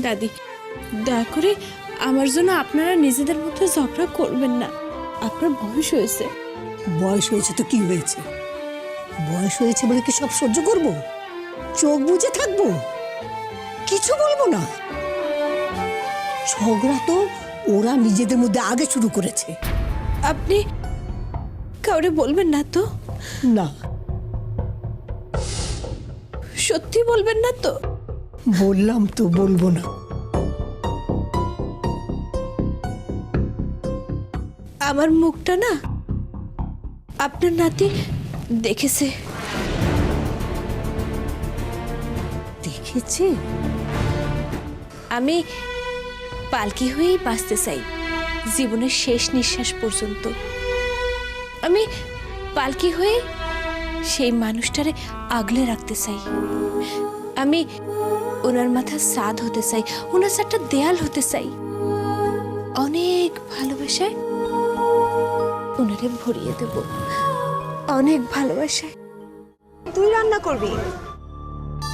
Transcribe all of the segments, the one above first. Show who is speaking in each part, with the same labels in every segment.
Speaker 1: দাদি দয়া করে আমার জন্য আপনারা নিজেদের মধ্যে ঝগড়া করবেন না। আপনার বয়স হয়েছে।
Speaker 2: বয়স হয়েছে তো কি হয়েছে? বয়স হয়েছে বলে কি সব সহ্য করব? চোখ বুজে থাকব? কিছু বলব না? ঝগড়া তো ওরা নিজেদের মধ্যে আগে শুরু করেছে।
Speaker 1: আপনি কাউরে বলবেন না তো?
Speaker 2: না।
Speaker 1: সত্যি বলবেন না তো?
Speaker 2: বললাম তো বলব না।
Speaker 1: আমার মুখটা না আপনার নাতি দেখেছে।
Speaker 2: দেখেছে?
Speaker 1: আমি পালকি হয়েই বাঁচতে চাই জীবনের শেষ নিঃশ্বাস পর্যন্ত। আমি পালকি হয়ে সেই মানুষটারে আগলে রাখতে চাই। আমি ওনার মাথা সাদ হতে চাই ওনার সাথে দেয়াল হতে চাই। অনেক ভালোবাসায় ওনারে ভরিয়ে দেব। অনেক ভালোবাসায়।
Speaker 3: তুই রান্না করবি?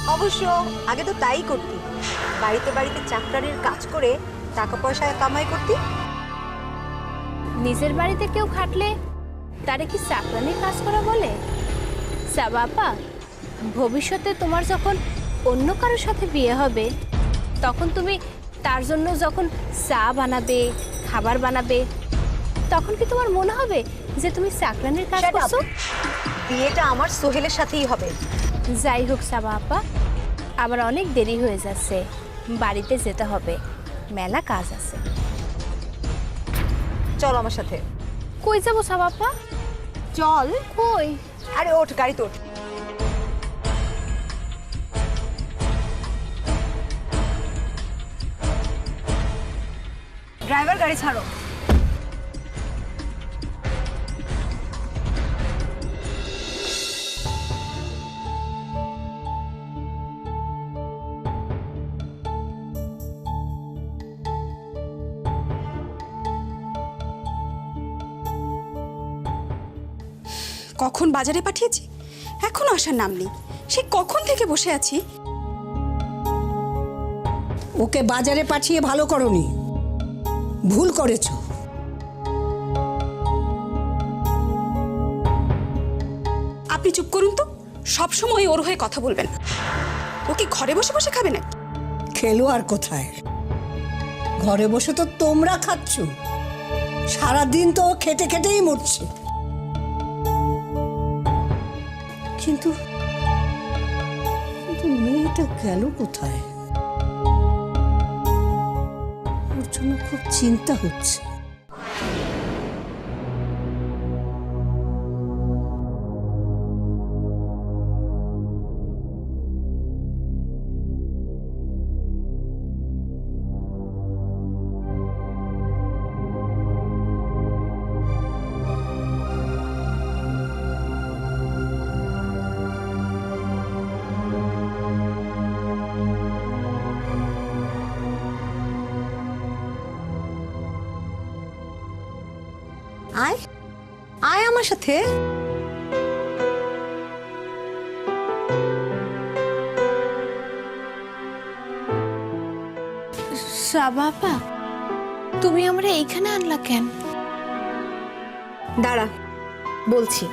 Speaker 3: অবশ্য আগে তো তাই করতি। বাড়িতে বাড়িতে চাকরানির কাজ করে টাকা পয়সা কামাই করতি।
Speaker 1: নিজের বাড়িতে কেউ খাটলে তারে কি চাকরানির কাজ করা বলে? বাবা। ভবিষ্যতে তোমার যখন অন্য কারোর সাথে বিয়ে হবে তখন তুমি তার জন্য যখন চা বানাবে খাবার বানাবে তখন কি তোমার মনে হবে যে তুমি চাকরানির কাজ করছ?
Speaker 3: বিয়েটা আমার সোহেলের সাথেই হবে।
Speaker 1: যাই হোক সাবা আপা আমার অনেক দেরি হয়ে যাচ্ছে। বাড়িতে যেতে হবে। মেলা কাজ আছে।
Speaker 3: চল আমার সাথে।
Speaker 1: কই যাব সাবা আপা
Speaker 3: চল।
Speaker 1: কই?
Speaker 3: আরে ওঠ গাড়িতে ওঠ। ড্রাইভার গাড়ি ছাড়ো।
Speaker 4: কখন বাজারে পাঠিয়েছি? এখনও আসার নাম নেই। সে কখন থেকে বসে আছি?
Speaker 2: ওকে বাজারে পাঠিয়ে ভালো করনি। ভুল করেছ।
Speaker 4: আপনি চুপ করুন তো। সবসময় ওর হয়ে কথা বলবেন। ও কি ঘরে বসে বসে খাবে না
Speaker 2: খেলো আর কোথায়? ঘরে বসে তো তোমরা খাচ্ছ। সারাদিন তো ও খেটে খেটেই মরছে। কিন্তু কিন্তু মেয়েটা গেল কোথায়? ওর জন্য খুব চিন্তা হচ্ছে।
Speaker 3: আমার সাথে?
Speaker 1: বাবা তুমি আমরা এইখানে আনলা কেন?
Speaker 3: দাঁড়া বলছি।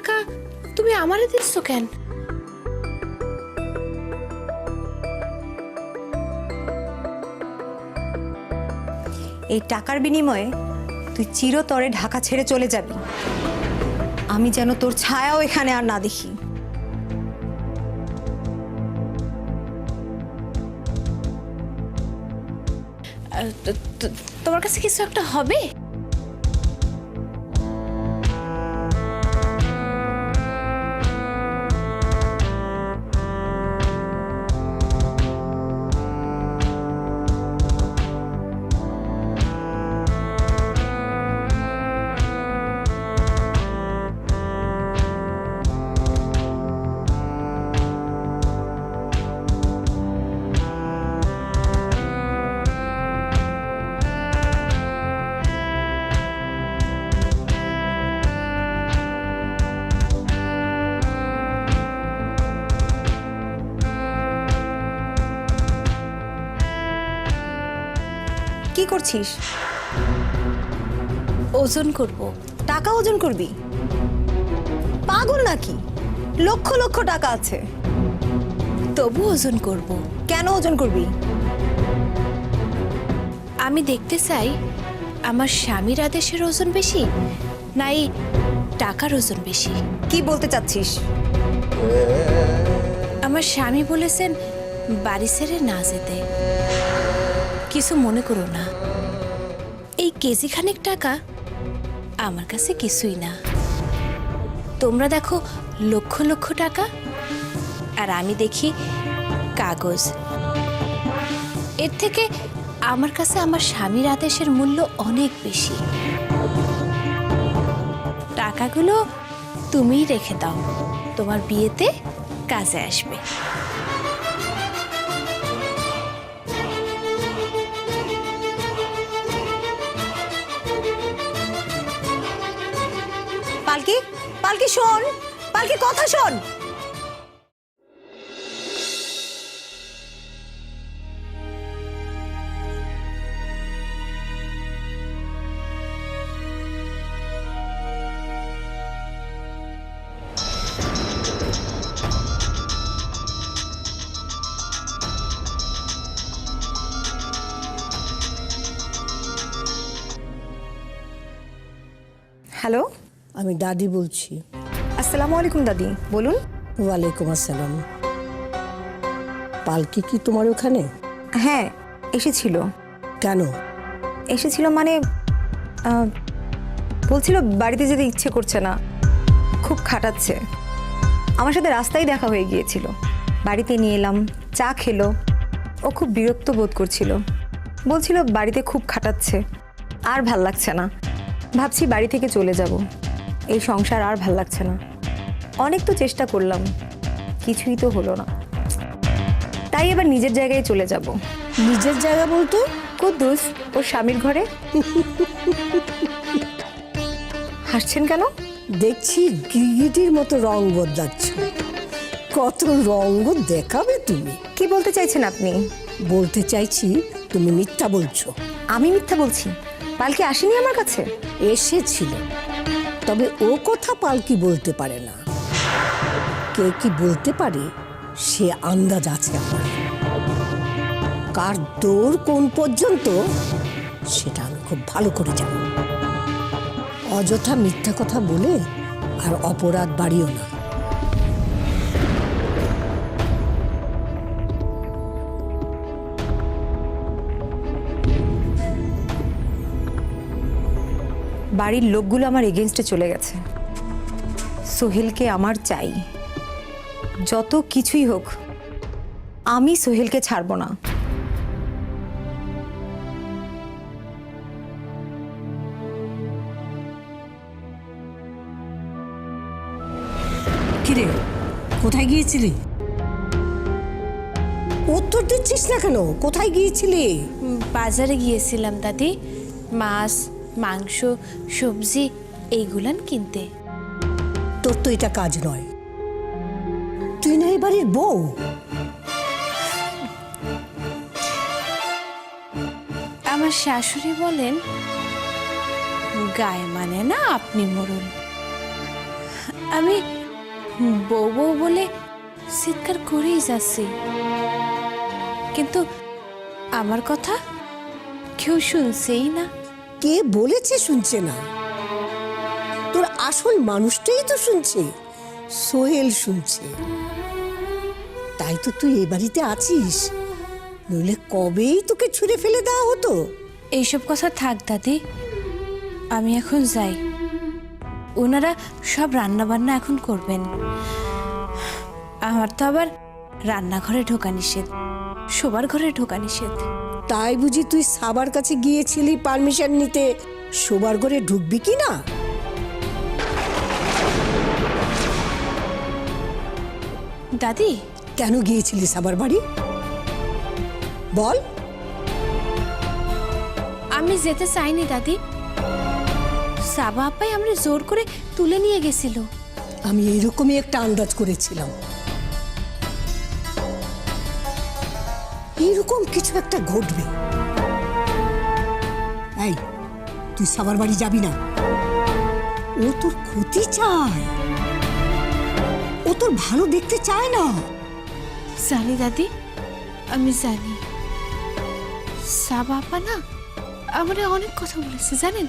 Speaker 1: টাকা তুমি আমারে দিচ্ছ কেন?
Speaker 3: এই টাকার বিনিময়ে তুই চিরতরে ঢাকা ছেড়ে চলে যাবি। আমি যেন তোর ছায়াও এখানে আর না দেখি।
Speaker 1: তোমার কাছে কিছু একটা হবে?
Speaker 3: করছিস?
Speaker 1: ওজন করব।
Speaker 3: টাকা ওজন করবি? পাগল নাকি? লক্ষ লক্ষ টাকা আছে।
Speaker 1: তবু ওজন করব।
Speaker 3: কেন ওজন করবি?
Speaker 1: আমি দেখতে চাই আমার স্বামীর আদেশের ওজন বেশি নাই টাকার ওজন বেশি।
Speaker 3: কি বলতে চাচ্ছিস?
Speaker 1: আমার স্বামী বলেছেন বাড়ি ছেড়ে না যেতে। কিছু মনে করো না। কেজি খানেক টাকা? আমার কাছে কিছুই না। তোমরা দেখো লক্ষ লক্ষ টাকা, আর আমি দেখি কাগজ। এর থেকে আমার কাছে আমার স্বামীর আদেশের মূল্য অনেক বেশি। টাকাগুলো তুমিই রেখে দাও। তোমার বিয়েতে কাজে আসবে।
Speaker 3: পালকি? পালকি শোন পালকি কথা শোন। হ্যালো?
Speaker 2: আমি দাদি বলছি।
Speaker 3: আসসালামু আলাইকুম দাদি। বলুন।
Speaker 2: ওয়ালাইকুম আসসালাম। পালকি কি তোমার ওখানে?
Speaker 3: হ্যাঁ এসেছিল।
Speaker 2: কেন?
Speaker 3: এসেছিল মানে আহ, বলছিল বাড়িতে যেতে ইচ্ছে করছে না। খুব খাটাচ্ছে। আমার সাথে রাস্তায় দেখা হয়ে গিয়েছিল। বাড়িতে নিয়ে এলাম চা খেলো। ও খুব বিরক্ত বোধ করছিল। বলছিল বাড়িতে খুব খাটাচ্ছে। আর ভালো লাগছে না। ভাবছি বাড়ি থেকে চলে যাব। এই সংসার আর ভালো লাগছে না। অনেক তো চেষ্টা করলাম কিছুই তো হলো না। তাই এবার নিজের জায়গায় চলে যাব।
Speaker 2: নিজের জায়গা বলতে?
Speaker 3: কুদ্দুস ওর স্বামীর ঘরে। হাসছেন কেন?
Speaker 2: দেখছি গিরগিটির মতো রং বদলাচ্ছ। কত রঙ্গ দেখাবে তুমি।
Speaker 3: কি বলতে চাইছেন আপনি?
Speaker 2: বলতে চাইছি তুমি মিথ্যা বলছো।
Speaker 3: আমি মিথ্যা বলছি? পালকি আসেনি আমার কাছে?
Speaker 2: এসেছিল। তবে ও কথা পালকি বলতে পারে না। কে কি বলতে পারে, সে আন্দাজ আছে আমার। কার দৌড় কোন পর্যন্ত, সেটা আমি খুব ভালো করে জানি। অযথা মিথ্যা কথা বলে আর অপরাধ বাড়িও না।
Speaker 3: বাড়ির লোকগুলো আমার এগেনস্টে চলে গেছে। সোহেলকে আমার চাই। যত কিছুই হোক আমি সোহেলকে ছাড়বো না।
Speaker 2: কিরে? কোথায় গিয়েছিলি? উত্তর দিচ্ছিস না কেন? কোথায় গিয়েছিলি?
Speaker 1: বাজারে গিয়েছিলাম দাদি। মাছ মাংস সবজি এইগুলান কিনতে।
Speaker 2: তোর তো এটা কাজ নয়। তুই না বাড়ির বউ?
Speaker 1: আমার শাশুড়ি বলেন গায়ে মানে না আপনি মরুন আমি বউ বউ বলে চিৎকার করেই যাচ্ছি। কিন্তু আমার কথা কেউ শুনছেই না।
Speaker 2: কে বলেছে শুনছে না? তোর আসল মানুষটাই তো শুনছে, সোহেল শুনছে। তাই তো তুই এ বাড়িতে আছিস। নইলে কবেই তোকে ছুঁড়ে ফেলে দেওয়া হতো?
Speaker 1: এইসব কথা থাক, দাদি। আমি এখন যাই। ওনারা সব রান্না বান্না এখন করবেন। আমার তো আবার রান্নাঘরে ঢোকা নিষেধ, শোবার ঘরে ঢোকা নিষেধ।
Speaker 2: তাই বুঝি তুই সাবার কাছে গিয়েছিলি পারমিশন নিতে? শোবার ঘরে ঢুকবি কি না?
Speaker 1: দাদি।
Speaker 2: কেন গিয়েছিলি সাবার বাড়ি? বল।
Speaker 1: আমি যেতে চাইনি দাদি। সাবা আপাই আমরা জোর করে তুলে নিয়ে গেছিল।
Speaker 2: আমি এরকমই একটা আন্দাজ করেছিলাম। এরকম কিছু একটা ঘটবে। এই তুই সাবার বাড়ি যাবি না। ও তোর ক্ষতি চায়। ও তোর ভালো দেখতে চায় না।
Speaker 1: জানি দাদি আমি জানি। সাবাপা না আমারে অনেক কথা বলেছে জানেন?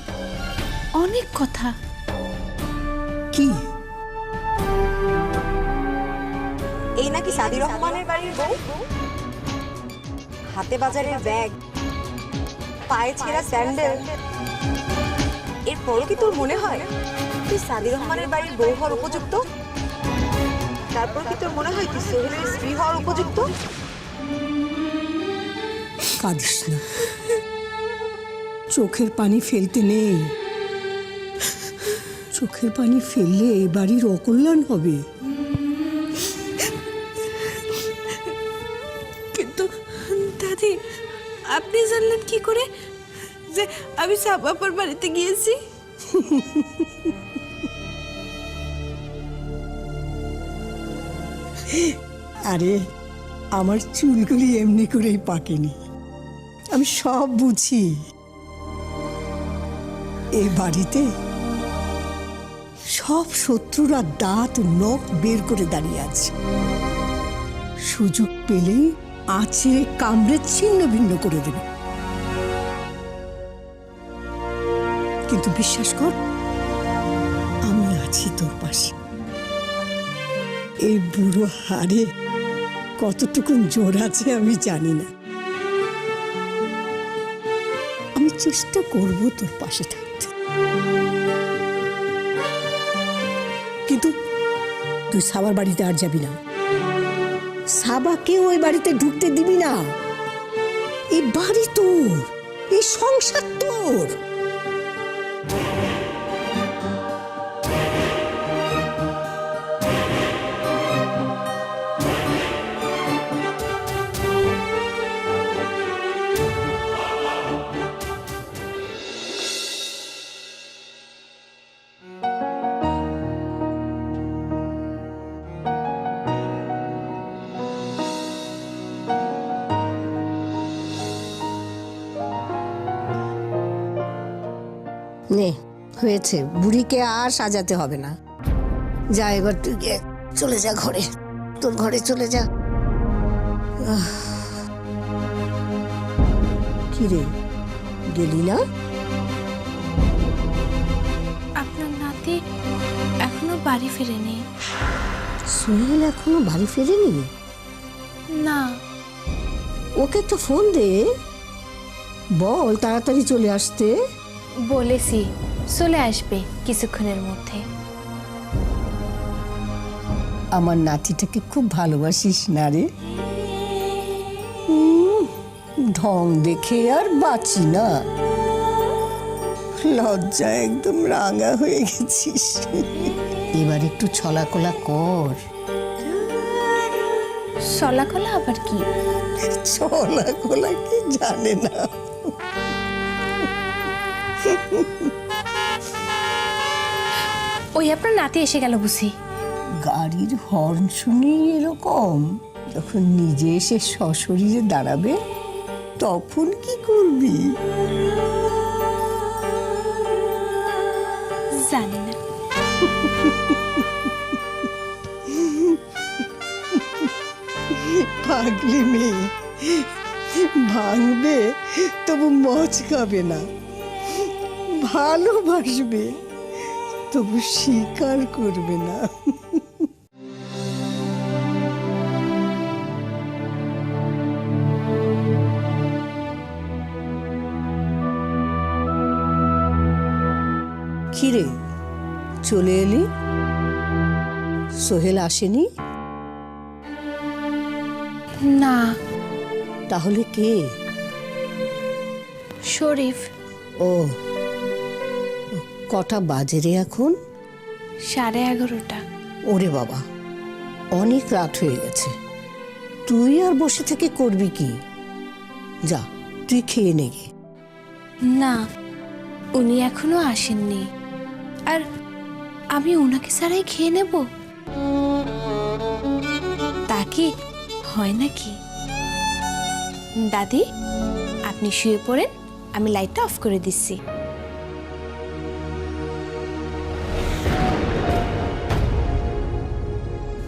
Speaker 1: অনেক কথা।
Speaker 2: কি?
Speaker 3: এই নাকি সাদি রহমানের বাড়ির বউ? হাতে বাজারের ব্যাগ পায়ে ছেঁড়া স্যান্ডেল। এরপরও কি তোর মনে হয়? তুই সাদি রহমানের বাড়ির বউ হওয়ার উপযুক্ত? তারপর কি তোর মনে হয় তুই সোহেলের স্ত্রী হওয়ার উপযুক্ত?
Speaker 2: কাঁদিস না। চোখের পানি ফেলতে নেই। চোখের পানি ফেললে এ বাড়ির অকল্যাণ হবে।
Speaker 5: আমি সাবাপার বাড়িতে গিয়েছি।
Speaker 2: আরে, আমার চুলগুলি এমনি করেই পাকেনি। আমি সব বুঝি। এ বাড়িতে সব শত্রুরা দাঁত, নখ বের করে দাঁড়িয়ে আছে। সুযোগ পেলেই আঁচড়ে কামড়ে ছিন্ন ভিন্ন করে দেবে। কিন্তু বিশ্বাস কর, আমি আছি তোর পাশে। এই বুড়ো হাড়ে কতটুকু জোর আছে আমি জানি না। আমি চেষ্টা করব তোর পাশে থাকতে। কিন্তু তুই সাবার বাড়িতে আর যাবি না। সাবাকে ওই বাড়িতে ঢুকতে দিবি না। এই বাড়ি তোর এই সংসার তোর। হয়েছে। বুড়িকে আর সাজাতে হবে না। যা এবার তুই গিয়ে চলে যা ঘরে। তোর ঘরে চলে যা। আহ। কি রে গেলি না?
Speaker 1: আপনার নাতি এখনও বাড়ি ফেরেনি।
Speaker 2: সোহেল এখনও বাড়ি ফেরেনি?
Speaker 1: না।
Speaker 2: ওকে তো ফোন দে। বল তাড়াতাড়ি চলে আসতে।
Speaker 1: বলেছি। চলে আসবে কিছুক্ষণের মধ্যে।
Speaker 2: আমার নাতিটাকে খুব ভালোবাসিস না রে? উম, ঢং দেখে আর বাঁচি না। লজ্জা একদম রাঙা হয়ে গেছিস। এবার একটু ছলাকলা কর।
Speaker 1: সলাকলা আবার কি?
Speaker 2: ছলাকলা কি জানে না?
Speaker 1: ওই আপনার নাতি এসে গেল বুঝি।
Speaker 2: গাড়ির হর্ন শুনি এরকম। যখন নিজে এসে সশরীরে দাঁড়াবে তখন কি করবি?
Speaker 1: জানি না।
Speaker 2: পাগলি মেয়ে ভাঙবে তবু মজ খাবে না। ভালোবাসবে। তবু স্বীকার করবে না। কিরে চলে এলি? সোহেল আসেনি?
Speaker 1: না।
Speaker 2: তাহলে কে?
Speaker 1: শরীফ।
Speaker 2: ও কটা বাজে রে এখন?
Speaker 1: সাড়ে এগারোটা।
Speaker 2: ওরে বাবা অনেক রাত হয়ে গেছে। তুই আর বসে থেকে করবি কি? যা তুই খেয়ে নে গে।
Speaker 1: না উনি এখনও আসেননি। আর আমি ওনাকে ছাড়াই খেয়ে নেব? তা কি হয় নাকি? দাদি আপনি শুয়ে পড়েন আমি লাইটটা অফ করে দিচ্ছি।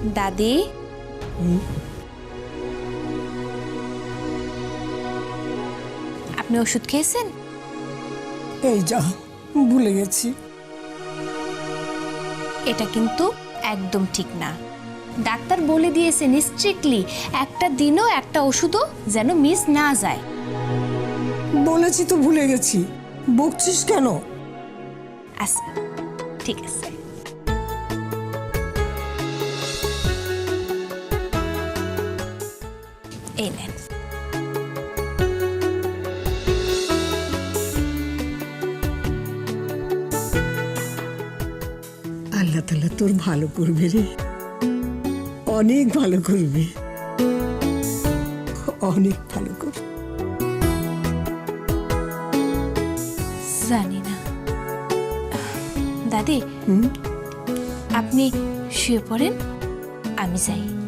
Speaker 1: দাদি? আপনি ওষুধ খেয়েছেন?
Speaker 2: এই যা ভুলে গেছি।
Speaker 1: এটা কিন্তু একদম ঠিক না। ডাক্তার বলে দিয়েছেন স্ট্রিক্টলি একটা দিনও একটা ওষুধও যেন মিস না যায়।
Speaker 2: বলেছি তো ভুলে গেছি। বকছিস কেন?
Speaker 1: আচ্ছা ঠিক আছে। এই নেন
Speaker 2: আল্লাহ তাল্লাহ তোর ভালো করবে রে। অনেক ভালো করবে। অনেক ভালো করবে।
Speaker 1: জানি না। দাদি আপনি শুয়ে পড়েন আমি যাই।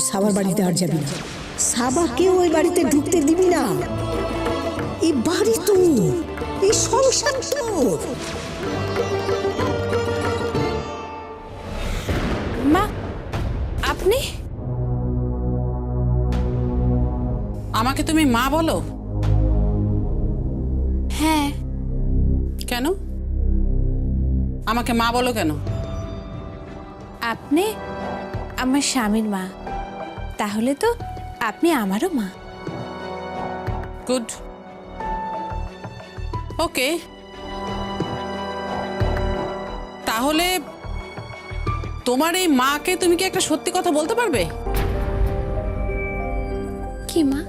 Speaker 2: তুই সাবার বাড়িতে আর যাবি না। সাবাকে ওই বাড়িতে ঢুকতে দিবি না। এই বাড়ি তোর এই সংসার তোর
Speaker 1: মা আপনি?
Speaker 6: আমাকে তুমি মা বলো?
Speaker 1: হ্যাঁ।
Speaker 6: কেন? আমাকে মা বলো কেন?
Speaker 1: আপনি আমার স্বামীর মা। তাহলে তো আপনি আমারও মা।
Speaker 6: গুড। ওকে। তাহলে তোমার এই মাকে তুমি কি একটা সত্যি কথা বলতে পারবে?
Speaker 1: কি মা?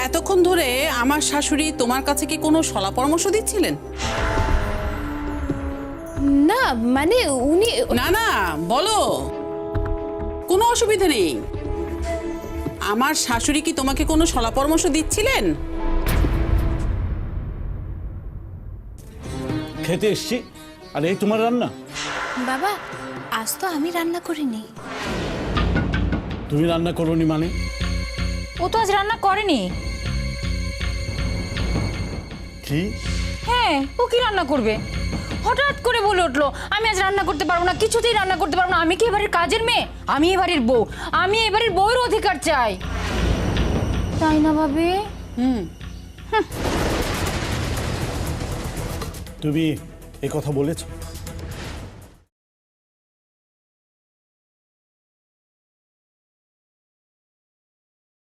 Speaker 6: এতক্ষণ ধরে আমার শাশুড়ি তোমার কাছে কি কোনো সলা পরামর্শ দিচ্ছিলেন?
Speaker 1: না মানে উনি
Speaker 6: না না বলো। কোনো অসুবিধা নেই। আমার শাশুড়ি কি তোমাকে কোনো সলা পরামর্শ দিচ্ছিলেন?
Speaker 7: খেতে এসছি। আর এই তোমার রান্না?
Speaker 1: বাবা আজ তো আমি রান্না করিনি।
Speaker 7: তুমি রান্না করোনি মানে?
Speaker 8: ও তো আজ রান্না করেনি।
Speaker 7: কি?
Speaker 8: হ্যাঁ ও কি রান্না করবে? হঠাৎ করে বলে উঠল আমি আজ রান্না করতে পারব না কিছুতেই রান্না করতে পারব না আমি কি এবারের কাজের মেয়ে? আমি এবারের বউ আমি এবারের বউয়ের অধিকার চাই। তাই না ভাবে?
Speaker 6: হুম।
Speaker 7: তুমি এ কথা বলেছ?